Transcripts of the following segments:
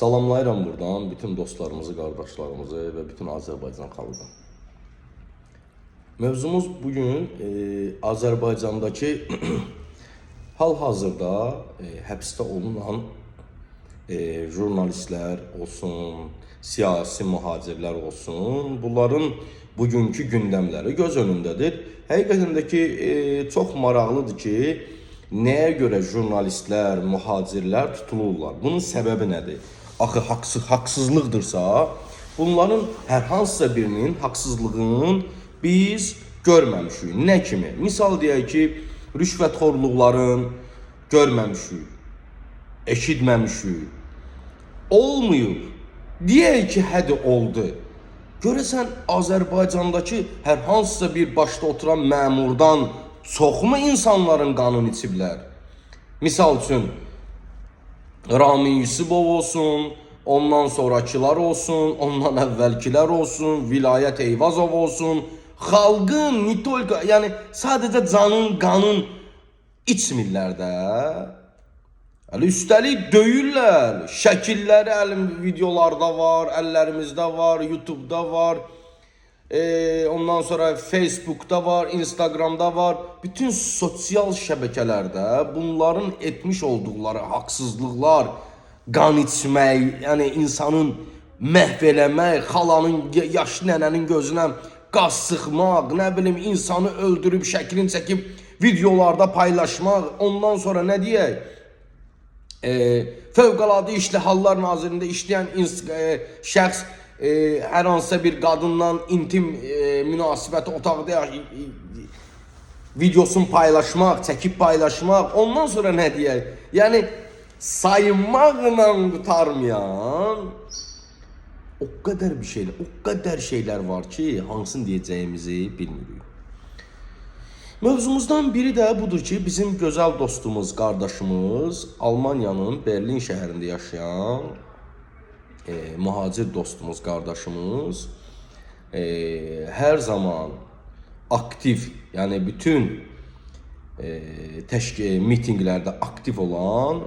Salamlayıram buradan bütün dostlarımızı, qardaşlarımızı və bütün Azərbaycan xalqını. Mövzumuz bugün e, Azərbaycandakı hal-hazırda e, həbsdə olunan e, jurnalistlər olsun, siyasi mühacirlər olsun, bunların bugünkü gündəmləri göz önündədir. Həqiqətən də ki, e, çox maraqlıdır ki, nəyə görə jurnalistlər, mühacirlər tutulurlar? Bunun səbəbi nədir? Axı haqsız haqsızlıqdırsa, bunların hər hansısa birinin haqsızlığının biz görməmişik. Nə kimi? Misal deyək ki, rüşvətxorluqların görməmişik, eşitməmişik. Olmayıb. Deyək ki, hədi oldu. Görəsən Azərbaycandakı hər hansısa bir başda oturan məmurdan çoxmu insanların qanını içiblər? Misal üçün Ramin Yusubov olsun, ondan sonrakılar olsun, ondan əvvəlkilər olsun, Vilayət Eyvazov olsun, xalqın nitolka, yəni sadəcə canın, qanın içmirlər də. Hələ üstəlik döyürlər. Şəkilləri əlim videolarda var, əllərimizdə var, YouTube-da var. Ee, ondan sonra Facebook'ta var, Instagram'da var. Bütün sosial şəbəkələrdə bunların etmiş olduqları haqsızlıqlar, qan içmək, yəni insanın məhv eləmək, xalanın, ya- yaşlı nənənin gözünə qaz sıxmaq, nə bilim insanı öldürüb şəklini çəkib videolarda paylaşmaq. Ondan sonra nə deyək? e, Fövqəladə İşli Hallar Nazirində işləyən e, şəxs e, hər hansısa bir qadınla intim e, münasibəti otaqda yaş- e, videosunu paylaşmaq, çəkib paylaşmaq, ondan sonra nə deyək? Yəni sayınmaqla qutarmayan o qədər bir şeylər, o qədər şeylər var ki, hansını deyəcəyimizi bilmirik. Mövzumuzdan biri də budur ki, bizim gözəl dostumuz, qardaşımız Almaniyanın Berlin şəhərində yaşayan e, mühacir dostumuz, qardaşımız e, hər zaman aktiv, yəni bütün e, təşkil mitinqlərdə aktiv olan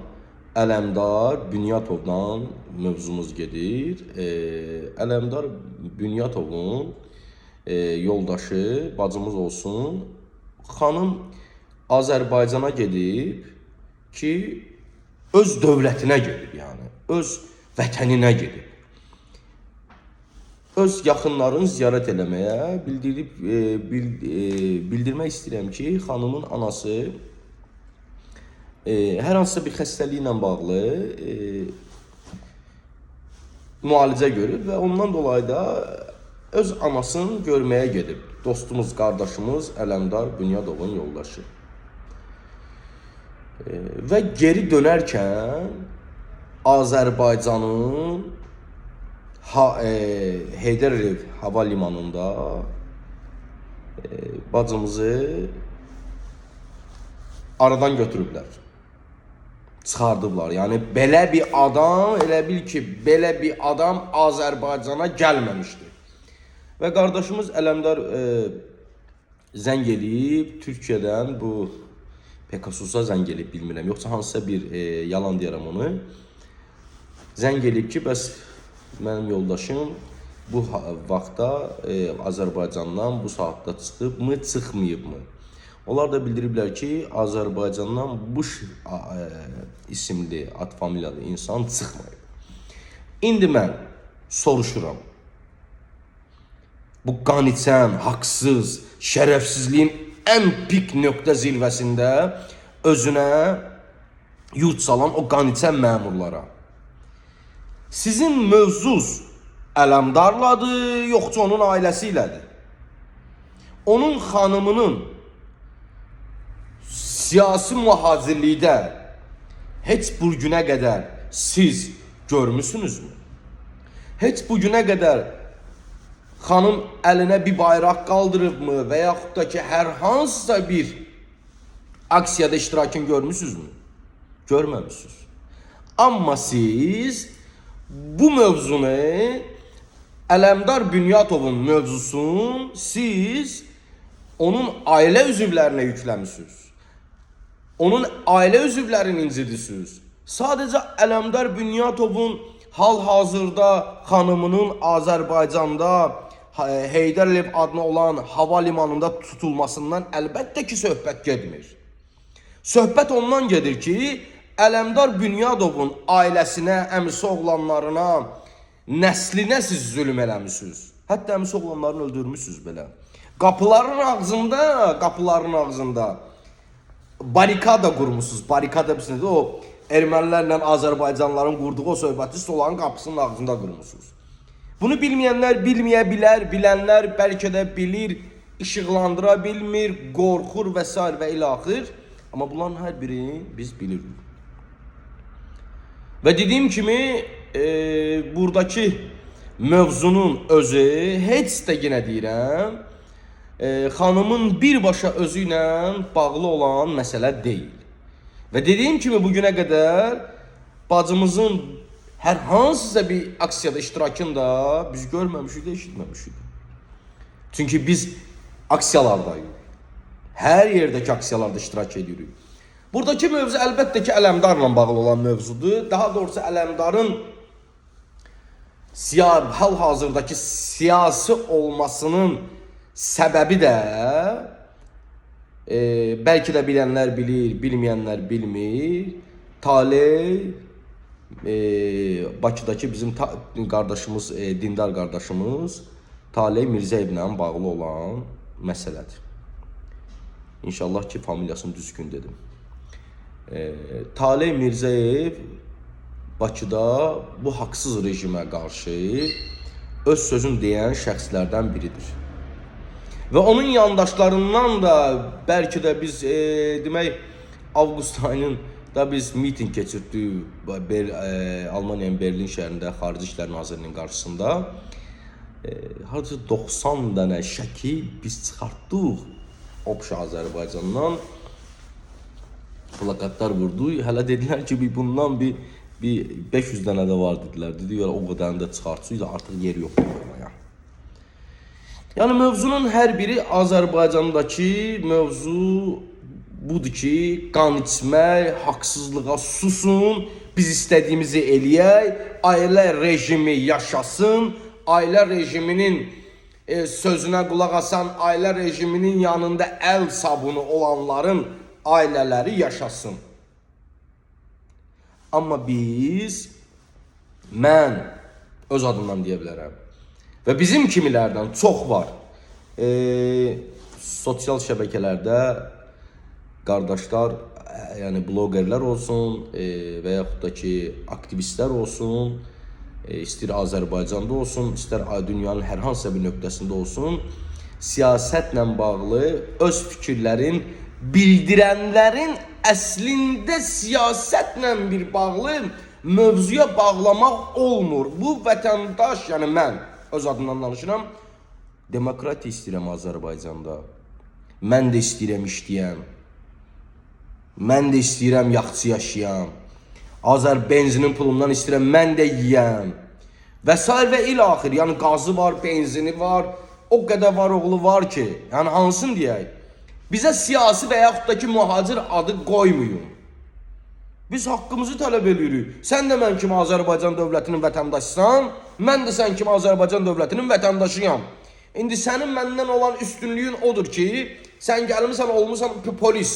Ələmdar Bünyatovdan mövzumuz gedir. E, Ələmdar Bünyatovun e, yoldaşı, bacımız olsun, xanım Azərbaycana gedib ki, öz dövlətinə gedib, yəni öz vətəninə gedib. Öz yaxınlarını ziyarət eləməyə bildirib e, bil, e, bildirmək istəyirəm ki, xanımın anası e, hər hansısa bir xəstəliklə bağlı e, müalicə görüb və ondan dolayı da öz anasını görməyə gedib. Dostumuz, qardaşımız Ələmdar Bünyadovun yoldaşı. E, və geri dönərkən Azərbaycanın ha, e, Heydər Əliyev hava limanında e, bacımızı aradan götürüblər. Çıxardıblar. Yəni belə bir adam, elə bil ki, belə bir adam Azərbaycana gəlməmişdi. Və qardaşımız Ələmdar e, zəng eləyib Türkiyədən bu Pekasusa zəng eləyib bilmirəm. Yoxsa hansısa bir e, yalan deyirəm onu. Zəng eləyib ki, bəs mənim yoldaşım bu vaxtda e, Azərbaycandan bu saatda çıxıbmı, çıxmayıbmı? Onlar da bildiriblər ki, Azərbaycandan bu ş- a- e, isimli, ad familiyalı insan çıxmayıb. İndi mən soruşuram. Bu qan içən, haqsız, şərəfsizliyin ən pik nöqtə zirvəsində özünə yurt salan o qan içən məmurlara. Sizin mövzuz Ələmdarladır, yoxsa onun ailəsi ilədir? Onun xanımının siyasi mühacirlikdə heç bu günə qədər siz görmüsünüzmü? Heç bu günə qədər xanım əlinə bir bayraq qaldırıbmı və yaxud da ki, hər hansısa bir aksiyada iştirakını görmüsünüzmü? Görməmisiniz. Amma siz bu mövzunu Ələmdar Bünyatovun mövzusun siz onun ailə üzvlərinə yükləmisiniz. Onun ailə üzvlərini incidirsiniz. Sadəcə Ələmdar Bünyatovun hal-hazırda xanımının Azərbaycanda ha- Heydər Əliyev adına olan hava limanında tutulmasından əlbəttə ki, söhbət getmir. Söhbət ondan gedir ki, Ələmdar Bünyadovun ailəsinə, əmisi oğlanlarına, nəslinə siz zülm eləmisiniz. Hətta əmisi oğlanlarını öldürmüsünüz belə. Qapıların ağzında, qapıların ağzında barikada qurmusunuz. Barikada bilirsiniz o ermənilərlə Azərbaycanlıların qurduğu o söhbəti stolanın qapısının ağzında qurmusunuz. Bunu bilməyənlər bilməyə bilər, bilənlər bəlkə də bilir, işıqlandıra bilmir, qorxur və s. və ilaxır. Amma bunların hər birini biz bilirik. Və dediyim kimi, e, buradakı mövzunun özü heç də yenə deyirəm, e, xanımın birbaşa özü ilə bağlı olan məsələ deyil. Və dediyim kimi bu günə qədər bacımızın hər hansısa bir aksiyada iştirakında biz görməmişik eşitməmişik. Çünki biz aksiyalardayıq. Hər yerdəki aksiyalarda iştirak edirik. Buradakı mövzu əlbəttə ki, Ələmdarla bağlı olan mövzudur. Daha doğrusu Ələmdarın siya hal-hazırdakı siyasi olmasının səbəbi də e, bəlkə də bilənlər bilir, bilməyənlər bilmir. Taley e, Bakıdakı bizim ta qardaşımız, e, dindar qardaşımız Taley Mirzəyevlə bağlı olan məsələdir. İnşallah ki, familiyasını düzgün dedim. Taley Mirzəyev Bakıda bu haqsız rejimə qarşı öz sözün deyən şəxslərdən biridir. Və onun yandaşlarından da bəlkə də biz e, demək avqust ayının da biz miting keçirdik Ber, e, Almaniyanın Berlin şəhərində Xarici İşlər Nazirinin qarşısında. E, harca 90 dənə şəkil biz çıxartdıq Obşa Azərbaycandan plakatlar vurdu. Hələ dedilər ki, bir bundan bir bir 500 dənə də var dedilər. Dedilər o qədərini də çıxartsınız, artıq yer yoxdur oraya. Yəni mövzunun hər biri Azərbaycandakı mövzu budur ki, qan içmək, haqsızlığa susun, biz istədiyimizi eləyək, ailə rejimi yaşasın, ailə rejiminin e, sözünə qulaq asan, ailə rejiminin yanında əl sabunu olanların ailələri yaşasın. Amma biz mən öz adımdan deyə bilərəm. Və bizim kimilərdən çox var. E, sosial şəbəkələrdə qardaşlar, yəni bloqerlər olsun e, və da ki aktivistlər olsun, e, istər Azərbaycanda olsun, istər dünyanın hər hansısa bir nöqtəsində olsun, siyasətlə bağlı öz fikirlərin bildirənlərin əslində siyasətlə bir bağlı mövzuya bağlamaq olmur. Bu vətəndaş, yəni mən öz adımdan danışıram, demokratiya istəyirəm Azərbaycanda. Mən də istəyirəm işləyəm. Mən də istəyirəm yaxşı yaşayam. Azər benzinin pulundan istəyirəm mən də yeyəm. Və sair və ilaxır. Yəni qazı var, benzini var, o qədər var oğlu var ki, yəni hansını deyək? Bizə siyasi və yaxud da ki mühacir adı qoymayın. Biz haqqımızı tələb edirik. Sən də mən kimi Azərbaycan dövlətinin vətəndaşısan, mən də sən kimi Azərbaycan dövlətinin vətəndaşıyam. İndi sənin məndən olan üstünlüyün odur ki, sən gəlmisən olmusan p- polis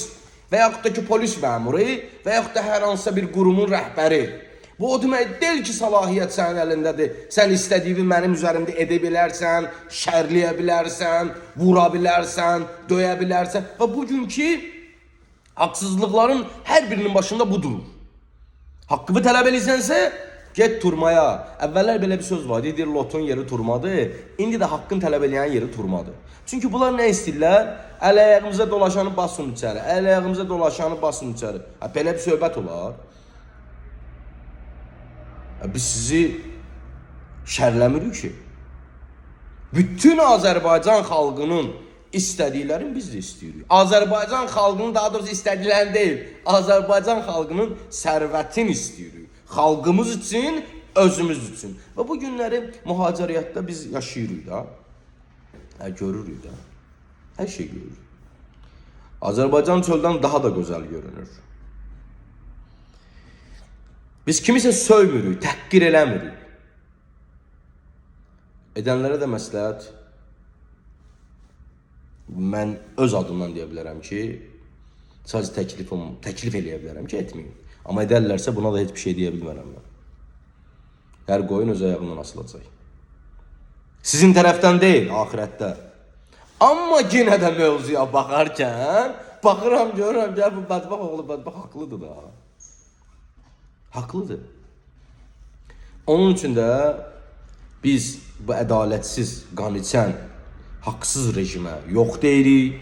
və yaxud da ki polis məmuru və yaxud da hər hansısa bir qurumun rəhbəri. Bu o demək deyil ki, səlahiyyət sənin əlindədir. Sən istədiyini mənim üzərimdə edə bilərsən, şərləyə bilərsən, vura bilərsən, döyə bilərsən və bugünkü Haksızlıkların her birinin başında bu durur. Hakkımı tələb eləsənsə, get turmaya. Əvvəllər belə bir söz var, deyir lotun yeri turmadır. İndi də haqqın tələb eləyən yeri turmadır. Çünki bunlar nə istəyirlər? Əl ayağımıza dolaşanı basın içəri, əl ayağımıza dolaşanı basın içəri. Ha, belə bir söhbət olar. Biz sizi şərləmirik ki. Bütün Azərbaycan xalqının istədiklərini biz də istəyirik. Azərbaycan xalqının daha doğrusu istədiklərini deyil, Azərbaycan xalqının sərvətini istəyirik. Xalqımız üçün, özümüz üçün. Və bu günləri mühaciriyyətdə biz yaşayırıq da. Hə, görürük də. Hər şey görürük. Azərbaycan çöldən daha da gözəl görünür. Biz kimisə söymürük, təhqir eləmirik. Edənlərə də məsləhət mən öz adımdan deyə bilərəm ki, sadəcə təklif təklif eləyə bilərəm ki, etməyin. Amma edərlərsə buna da heç bir şey deyə bilmərəm mən. Hər qoyun öz ayağından asılacaq. Sizin tərəfdən deyil, axirətdə. Amma yenə də mövzuya baxarkən baxıram görürəm ki, bu bədbax oğlu bədbax haqlıdır da. Haqlıdır. Onun üçün də biz bu ədalətsiz, qan içən, haqsız rejimə yox deyirik,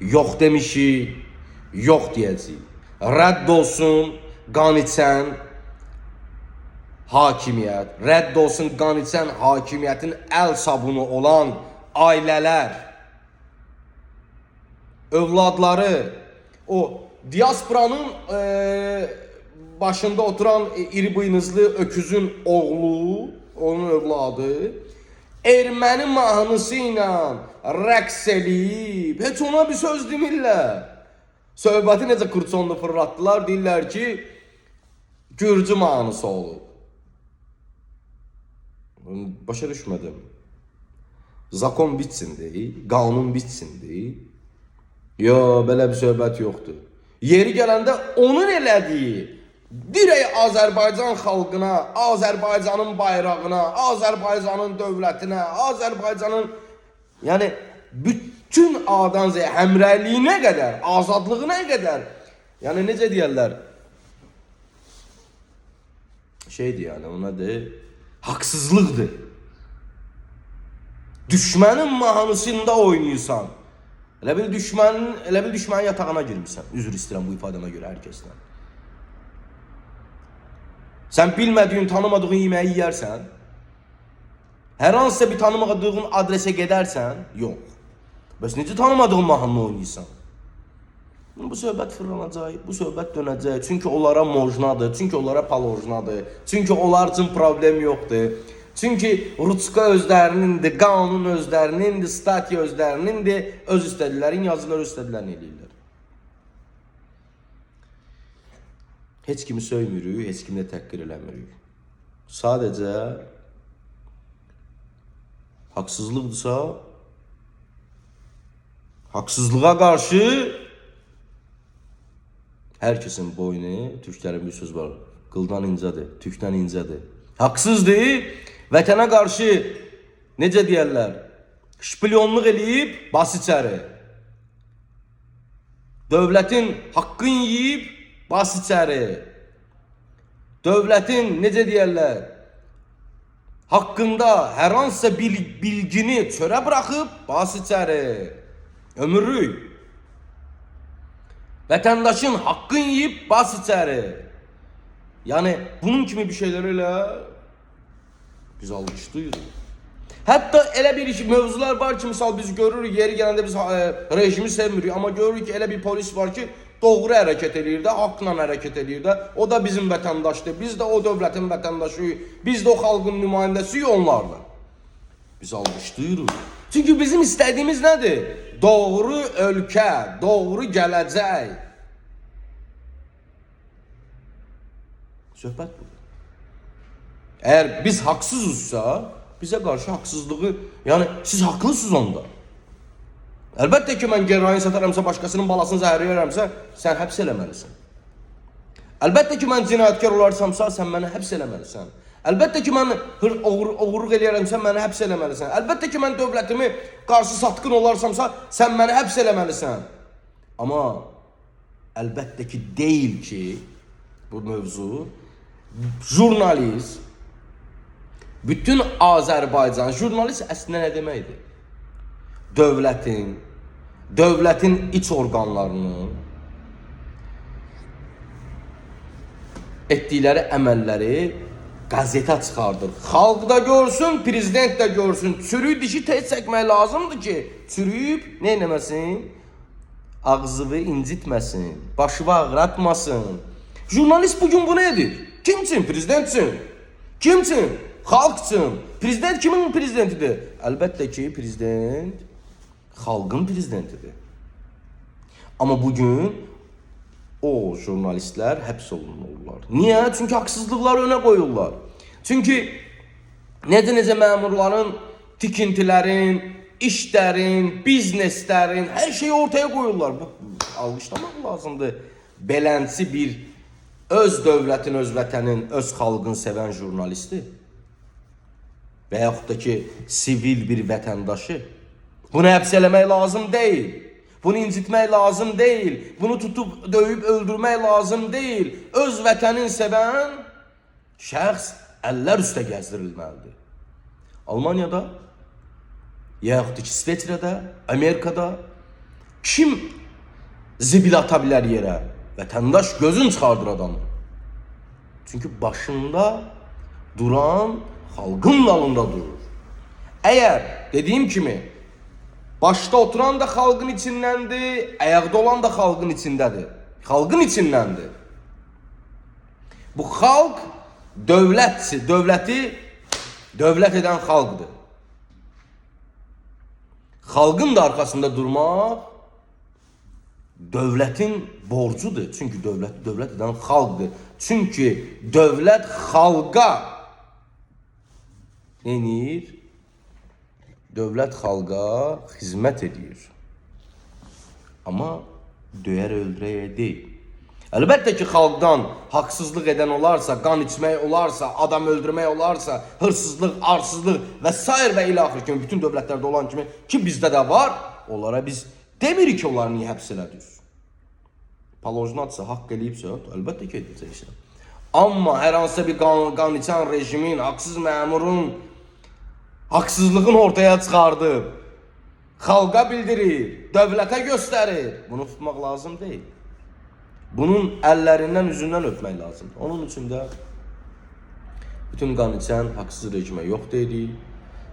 yox demişik, yox deyəcəyik. Rədd olsun qan içən hakimiyyət, rədd olsun qan içən hakimiyyətin əl sabunu olan ailələr, övladları, o diasporanın eee, başında oturan e, iri buynuzlu öküzün oğlu, onun övladı erməni mahnısı ilə rəqs eləyib, heç ona bir söz demirlər. Söhbəti necə kurçonlu fırlatdılar, deyirlər ki, Gürcü mahnısı olub. Başa düşmədim. Zakon bitsindir, qanun bitsindir. Yo, belə bir söhbət yoxdur. Yeri gələndə onun elədiyi dirək Azərbaycan xalqına, Azərbaycanın bayrağına, Azərbaycanın dövlətinə, Azərbaycanın yəni bütün A'dan Z'yə həmrəyliyinə qədər, azadlığına qədər. Yəni necə deyirlər? Şeydir yəni ona de haqsızlıqdır. Düşmənin mahnısında oynayırsan. Elə bil düşmənin, elə bil düşmənin yatağına girmisən. Üzr istəyirəm bu ifadəmə görə hər kəsdən. Sən bilmədiyin, tanımadığın yeməyi yeyərsən, hər hansısa bir tanımadığın adresə gedərsən, yox. Bəs necə tanımadığın mahnını oynayırsan? Bu söhbət fırlanacaq, bu söhbət dönəcək. Çünki onlara mojnadır, çünki onlara palojnadır, çünki onlar üçün problem yoxdur. Çünki Rutska özlərinindir, qanun özlərinindir, statiya özlərinindir, öz istədiklərini yazırlar, öz istədiklərini eləyirlər. Heç kimi söymürük, heç kimi də təhqir eləmirik. Sadəcə haqsızlıqdırsa, haqsızlığa qarşı hər kəsin boynu, türklərin bir söz var, qıldan incədir, tükdən incədir. Haqsızdır, vətənə qarşı necə deyərlər, şpiyonluq eləyib, bas içəri. Dövlətin haqqın yeyib, bas içəri. Dövlətin necə deyərlər, haqqında hər hansısa bil bilgini çörə buraxıb, bas içəri. Ömürlük. Vətəndaşın haqqın yeyib, bas içəri. Yəni bunun kimi bir şeylər elə biz almışdıq. Hətta elə bir mövzular var ki, misal biz görürük, yeri gələndə biz e, rejimi sevmirik, amma görürük ki, elə bir polis var ki, doğru hərəkət eləyir də, haqqla hərəkət eləyir də. O da bizim vətəndaşdır. Biz də o dövlətin vətəndaşıyıq. Biz də o xalqın nümayəndəsiyik onlarla. Biz almışdırıq. Çünki bizim istədiyimiz nədir? Doğru ölkə, doğru gələcək. Söhbət budur. Əgər biz haqsızızsa, bizə qarşı haqsızlığı, yəni siz haqlısınız onda. Əlbəttə ki, mən gerayin sataramsa, başqasının balasını zəhərləyərəmsə, sən həbs eləməlisən. Əlbəttə ki, mən cinayətkar olarsamsa, sən məni həbs eləməlisən. Əlbəttə ki, mən hır, oğur, oğurluq eləyərəmsə, məni həbs eləməlisən. Əlbəttə ki, mən dövlətimi qarşı satqın olarsamsa, sən məni həbs eləməlisən. Amma əlbəttə ki, deyil ki, bu mövzu jurnalist bütün Azərbaycan jurnalist əslində nə deməkdir? Dövlətin, dövlətin iç orqanlarının etdikləri əməlləri qəzetə çıxardır. Xalq da görsün, prezident də görsün. Çürüyü dişi tez çəkmək lazımdır ki, çürüyüb nə eləməsin? Ağzını incitməsin, başı ağratmasın. Jurnalist bugün bunu edir. Kim üçün? Prezident üçün. Kim üçün? Xalq üçün. Prezident kimin prezidentidir? Əlbəttə ki, prezident xalqın prezidentidir. Amma bugün o jurnalistler həbs olunurlar. Niyə? Çünki haqsızlıqları önə qoyurlar. Çünki necə necə məmurların tikintilərin, işlərin, bizneslərin hər şeyi ortaya qoyurlar. Bu alqışlamaq lazımdır. Belənsi bir öz dövlətin, öz vətənin, öz xalqın sevən jurnalisti və yaxud da ki, sivil bir vətəndaşı bunu həbs eləmək lazım deyil. Bunu incitmək lazım deyil. Bunu tutub döyüb öldürmək lazım deyil. Öz vətənin sevən şəxs əllər üstə gəzdirilməlidir. Almaniyada yaxud İsveçrədə, Amerikada kim zibil ata bilər yerə? Vətəndaş gözün çıxardır adamı. Çünki başında duran xalqın dalında durur. Əgər dediyim kimi başda oturan da xalqın içindəndir, ayaqda olan da xalqın içindədir. Xalqın içindəndir. Bu xalq dövlətsi, dövləti dövlət edən xalqdır. Xalqın da arxasında durmaq dövlətin borcudur. Çünki dövlət dövlət edən xalqdır. Çünki dövlət xalqa neyir? Dövlət xalqa xidmət edir. Amma döyər öldürəyə deyil. Əlbəttə ki, xalqdan haqsızlıq edən olarsa, qan içmək olarsa, adam öldürmək olarsa, hırsızlıq, arsızlıq və sair və ilə axır kimi bütün dövlətlərdə olan kimi ki bizdə də var, onlara biz demirik ki, onları niyə həbs elədik. Palojnatsa haqq eləyibsə, əlbəttə ki, edəcəksən. Amma hər hansısa bir qan, qan içən rejimin, haqsız məmurun haqsızlığın ortaya çıxardıb, xalqa bildirir, dövlətə göstərir. Bunu tutmaq lazım deyil. Bunun əllərindən, üzündən öpmək lazımdır. Onun üçün də bütün qan içən haqsız rejimə yox deyirik.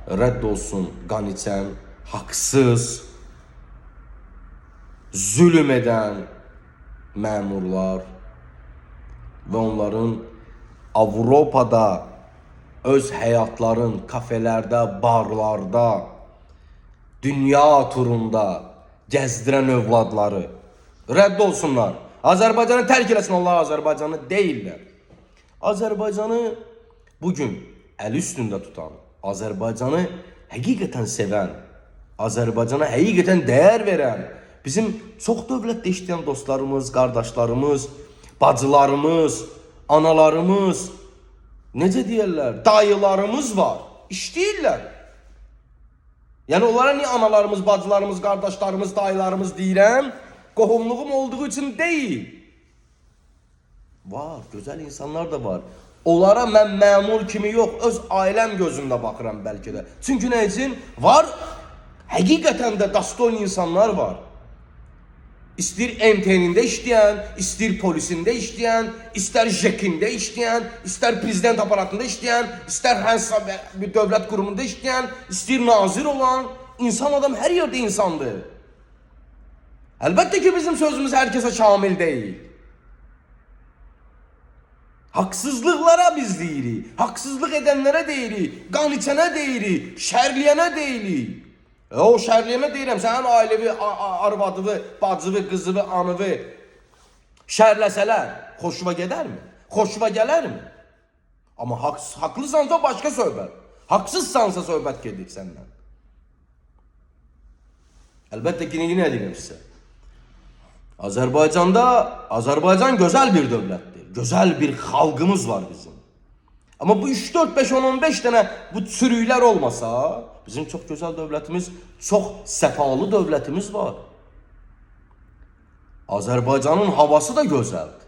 Rədd olsun qan içən, haqsız, zülm edən məmurlar və onların Avropada öz həyatların kafelərdə, barlarda, dünya turunda gəzdirən övladları rədd olsunlar. Azərbaycanı tərk eləsin onlar Azərbaycanı deyirlər. Azərbaycanı bugün əl üstündə tutan, Azərbaycanı həqiqətən sevən, Azərbaycana həqiqətən dəyər verən, bizim çox dövlətdə işləyən dostlarımız, qardaşlarımız, bacılarımız, analarımız, necə deyirlər, dayılarımız var. İşləyirlər. Yəni onlara niyə analarımız, bacılarımız, qardaşlarımız, dayılarımız deyirəm? Qohumluğum olduğu üçün deyil. Var, gözəl insanlar da var. Onlara mən məmur kimi yox, öz ailəm gözümdə baxıram bəlkə də. Çünki nə üçün? Var, həqiqətən də dastoyun insanlar var. İstir MTN-ində işləyən, istir polisində işləyən, istər JEK-ində işləyən, istər prezident aparatında işləyən, istər hansısa bir dövlət qurumunda işləyən, istir nazir olan, insan adam hər yerdə insandır. Əlbəttə ki, bizim sözümüz hər kəsə şamil deyil. Haksızlıklara biz deyirik. Haksızlık edenlere deyirik. Qan içənə deyirik. Şərliyənə deyirik. E, o şərliyənə deyirəm, sənin ailəvi, a- a- arvadını, bacını, qızını, anını şərləsələr, xoşuma gedərmi? Xoşuma gələrmi? Amma haqs haqlısansa başqa söhbət. Haqsızsansa söhbət gedir səndən. Əlbəttə ki, nə deyirəm sizə? Azərbaycanda Azərbaycan gözəl bir dövlətdir. Gözəl bir xalqımız var bizim. Amma bu 3 4 5 10 15 dənə bu çürüklər olmasa, bizim çox gözəl dövlətimiz, çox səfalı dövlətimiz var. Azərbaycanın havası da gözəldir.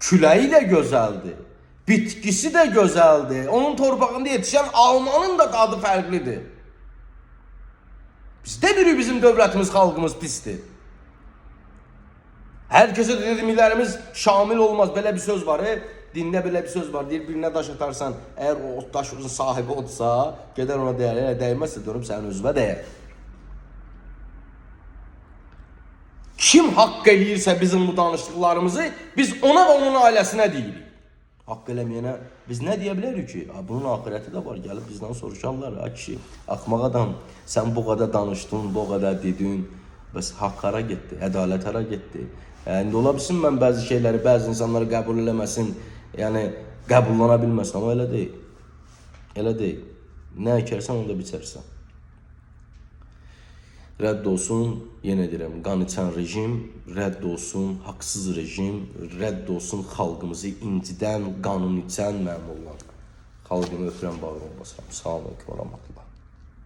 Küləyi də gözəldir. Bitkisi də gözəldir. Onun torpağında yetişən almanın da dadı fərqlidir. Biz demirik bizim dövlətimiz, xalqımız pisdir. Herkese de dedimlerimiz şamil olmaz. Böyle bir söz var. E? Dinde böyle bir söz var. Deyir birine taş atarsan eğer o taşın sahibi olsa gider ona değer. Eğer değmezse diyorum sen özüme değer. Kim haqq eləyirsə bizim bu danışdıqlarımızı biz ona və onun ailəsinə deyirik. Haqq eləməyənə biz nə deyə bilərik ki? Ha, bunun axirəti də var. Gəlib bizdən soruşarlar. Ha kişi, axmaq adam, sən bu qədər danışdın, bu qədər dedin. Bəs haqq hara getdi? Ədalət hara getdi? Yəni indi ola bilsin mən bəzi şeyləri bəzi insanlar qəbul eləməsin, yəni qəbullana bilməsin, amma elə deyil. Elə deyil. Nə əkərsən onu da biçərsən. Rədd olsun, yenə deyirəm, qan içən rejim, rədd olsun, haqsız rejim, rədd olsun xalqımızı incidən, qanun içən məmurlar. Xalqımı öpürəm, bağrıma basıram. Salam aleyküm və rəhmətullah.